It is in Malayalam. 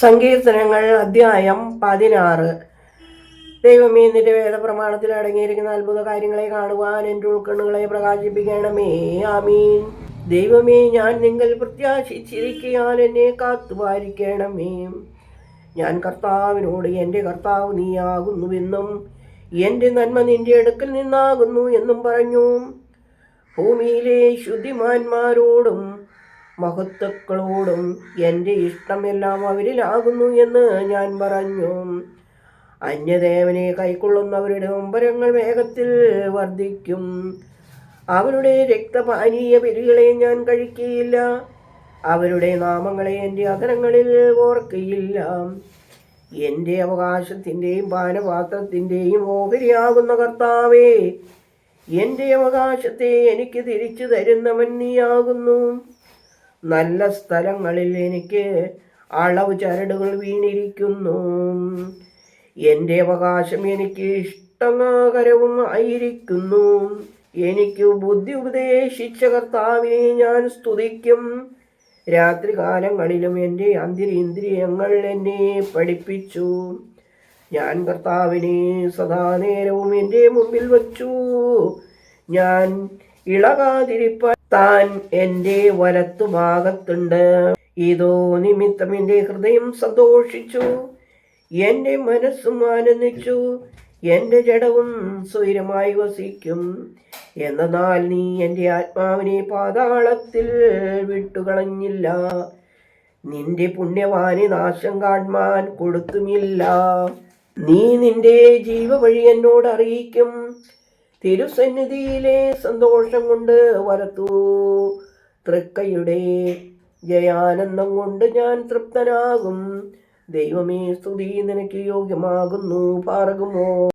സങ്കീർത്തനങ്ങൾ അധ്യായം പതിനാറ്. ദൈവമേ നിന്റെ വേദപ്രമാണത്തിൽ അടങ്ങിയിരിക്കുന്ന അത്ഭുത കാര്യങ്ങളെ കാണുവാൻ എന്റെ ഉൾക്കണ്ണുകളെ പ്രകാശിപ്പിക്കണമേ. ആമീൻ. ദൈവമേ ഞാൻ നിങ്ങൾ പ്രത്യാശിച്ചിരിക്കാൻ എന്നെ കാത്തുപാലിക്കണമേ ഞാൻ കർത്താവിനോട് എന്റെ കർത്താവ് നീയാകുന്നുവെന്നും എന്റെ നന്മ നിന്റെ അടുക്കൽ നിന്നാകുന്നു എന്നും പറഞ്ഞു. ഭൂമിയിലെ ശുദ്ധിമാന്മാരോടും മഹത്വക്കളോടും എന്റെ ഇഷ്ടമെല്ലാം അവരിലാകുന്നു എന്ന് ഞാൻ പറഞ്ഞു. അന്യദേവനെ കൈക്കൊള്ളുന്നവരുടെ ഒമ്പരങ്ങൾ വേഗത്തിൽ വർദ്ധിക്കും. അവരുടെ രക്തപാനീയ ബലികളെ ഞാൻ കഴിക്കുകയില്ല അവരുടെ നാമങ്ങളെ എന്റെ അകരങ്ങളിൽ ഓർക്കയില്ല. എന്റെ അവകാശത്തിന്റെയും പാനപാത്രത്തിന്റെയും ഓഹരിയാകുന്ന കർത്താവേ എന്റെ അവകാശത്തെ എനിക്ക് തിരിച്ചു തരുന്നവൻ നീയാകുന്നു. നല്ല സ്ഥലങ്ങളിൽ എനിക്ക് അളവ് ചരടുകൾ വീണിരിക്കുന്നു. എന്റെ അവകാശം എനിക്ക് ഇഷ്ടമാകരവും ആയിരിക്കുന്നു. എനിക്ക് ബുദ്ധി ഉപദേശിച്ച കർത്താവിനെ ഞാൻ സ്തുതിക്കും. രാത്രികാലങ്ങളിലും എന്റെ അന്തിരീന്ദ്രിയങ്ങൾ എന്നെ പഠിപ്പിച്ചു. ഞാൻ കർത്താവിനെ സദാ നേരവും എന്റെ മുമ്പിൽ വച്ചു. ഞാൻ ഇളകാതിരിപ്പാൻ താൻ എന്റെ വലത്തുഭാഗത്തുണ്ട്. ഇതോ നിമിത്തം എന്റെ ഹൃദയം സന്തോഷിച്ചു. എന്റെ മനസ്സും ആനന്ദിച്ചു. എന്റെ ജഡവും സ്വൈരമായി വസിക്കും. എന്നാൽ നീ എന്റെ ആത്മാവിനെ പാതാളത്തിൽ വിട്ടുകളഞ്ഞില്ല. നിന്റെ പുണ്യവാനെ നാശം കാൺമാൻ കൊടുത്തുമില്ല. നീ നിന്റെ ജീവവഴി എന്നോട് അറിയിക്കും. തിരുസന്നിധിയിലെ സന്തോഷം കൊണ്ട് വരത്തു. തൃക്കയുടെ ജയാനന്ദം കൊണ്ട് ഞാൻ തൃപ്തനാകും. ദൈവമേ സ്തുതി നിനക്ക് യോഗ്യമാകുന്നു പാർകുമോ